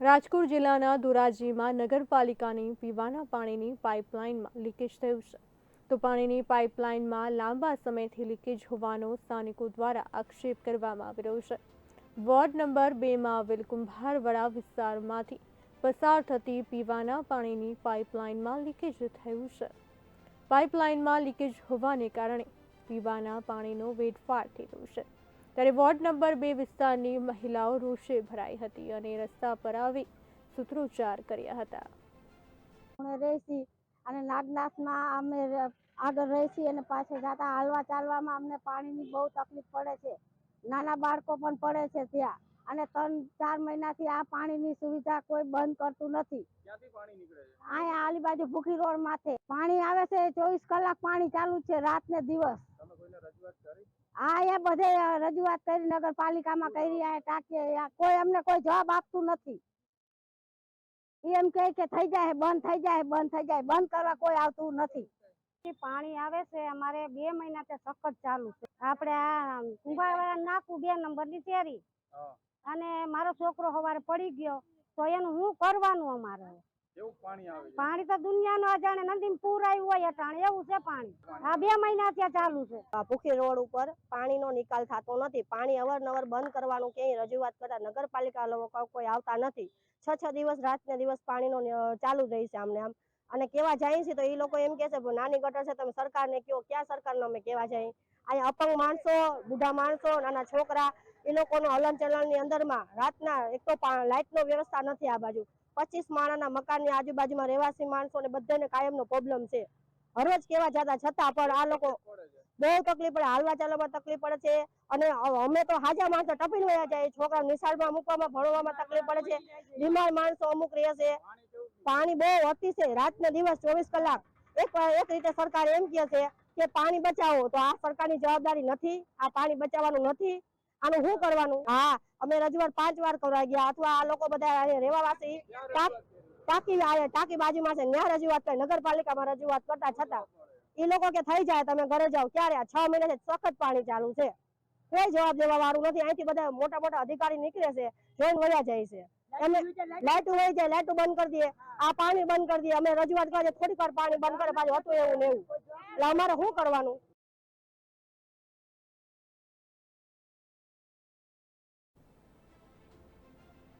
રાજકોટ જિલ્લાના ધોરાજીમાં નગરપાલિકાની પીવાના પાણીની પાઇપલાઇનમાં લીકેજ થયું છે. તો પાણીની પાઇપલાઇનમાં લાંબા સમયથી લીકેજ હોવાનો સ્થાનિકો દ્વારા આક્ષેપ કરવામાં આવી રહ્યો છે. વોર્ડ નંબર બેમાં આવેલ કુંભારવાડા વિસ્તારમાંથી પસાર થતી પીવાના પાણીની પાઇપલાઇનમાં લીકેજ થયું છે. પાઇપલાઇનમાં લીકેજ હોવાને કારણે પીવાના પાણીનો વેડફાટ થઈ રહ્યો છે. ત્યારે વોર્ડ નંબર બે વિસ્તારની મહિલાઓ રોષે ભરાઈ હતી અને રસ્તા પર આવી સૂત્રોચ્ચાર કર્યા હતા. અને નાગનાથમાં અમે આગળ રહીશી અને પાછળ જતા હાલવા ચાલવામાં અમને પાણીની બહુ તકલીફ પડે છે. નાના બાળકો પણ પડે છે ત્યાં અને ત્રણ ચાર મહિનાથી આ પાણીની સુવિધા કોઈ બંધ કરતું નથી. ક્યાંથી પાણી નીકળે છે? અહીંયા આલી બાજુ ભૂખી રોડ માથે. પાણી આવે છે ચોવીસ કલાક પાણી ચાલુ છે રાત ને દિવસ. આ એ બધે રજૂઆત કરી નગરપાલિકામાં કરી આ ટાંકીએ કોઈ અમને કોઈ જવાબ આપતું નથી. એમ કહે કે થઈ જાય બંધ થઈ જાય બંધ થઈ જાય બંધ કરવા કોઈ આવતું નથી. પાણી આવે છે અમારે બે મહિના સખત ચાલુ છે. આપણે આ કુંભારવાળા નાખું બે નંબરની શેરી તેરી અને મારો છોકરો સવારે પડી ગયો તો એનું હું કરવાનું અમારે? પાણી આવે પાણી તો દુનિયાનું અજાણે નદી પૂર આવ્યું હોય અટાણે એવું છે પાણી. આ બે મહિના ત્યાં ચાલુ છે. ભૂખી રોડ ઉપર પાણીનો નિકાલ થતો નથી. પાણી અવારનવાર બંધ કરવાનું ક્યાંય રજૂઆત કરતા નગરપાલિકા લોકો કોઈ આવતા નથી. છ છ દિવસ રાત ને દિવસ પાણીનો ચાલુ જ રહી છે આમને આમ. અને કેવા જાય છે તો એ લોકો એમ કે છે નાની ગટર છે તમે સરકારને કયો ક્યાં સરકારને અમે કેવા જાય? અહીંયા અપંગ માણસો બુઢા માણસો નાના છોકરા એ લોકોનો હલન ચલણની અંદરમાં રાતના એક તો લાઇટનો વ્યવસ્થા નથી આ બાજુ. પચીસ માણાના મકાનની આજુબાજુમાં રહેવાસી માણસો ને બધાને કાયમનો પ્રોબ્લેમ છે. હરરોજ કેવા જતા છતાં પણ આ લોકો બહુ તકલીફ પડે, હાલવા ચાલવામાં તકલીફ પડે છે અને અમે તો હાજા માણસો ટપીને વયા જાય છોકરા નિશાળમાં મૂકવામાં, ભણવામાં તકલીફ પડે છે. બીમાર માણસો અમુક રહે છે. પાણી બહુ અતિશય રાત ને દિવસ ચોવીસ કલાક. એક એક રીતે સરકાર એમ કહે છે કે પાણી બચાવો, તો આ સરકારની જવાબદારી નથી, આ પાણી બચાવવાનું નથી. આનું શું કરવાનું? હા અમે રજૂઆત પાંચ વાર કરવા ગયા. અથવા આ લોકો બધા અહીંયા ટાંકી ટાંકી બાજુમાં છે. ત્યાં રજૂઆત કરી. નગરપાલિકામાં રજૂઆત કરતા છતાં એ લોકો કે થઈ જાય તમે ઘરે જાઓ. ક્યારે? છ મહિનાથી સખત પાણી ચાલુ છે. કોઈ જવાબ દેવા વાળું નથી. અહીંથી બધા મોટા મોટા અધિકારી નીકળે છે જોઈને વયા જાય છે. એમને લાઈટ જાય લાઈટ બંધ કરી દઈએ. આ પાણી બંધ કરી દઈએ. અમે રજૂઆત કરીએ થોડીક વાર પાણી બંધ કરે પાછું હતું એવું ને એવું. એટલે અમારે શું કરવાનું?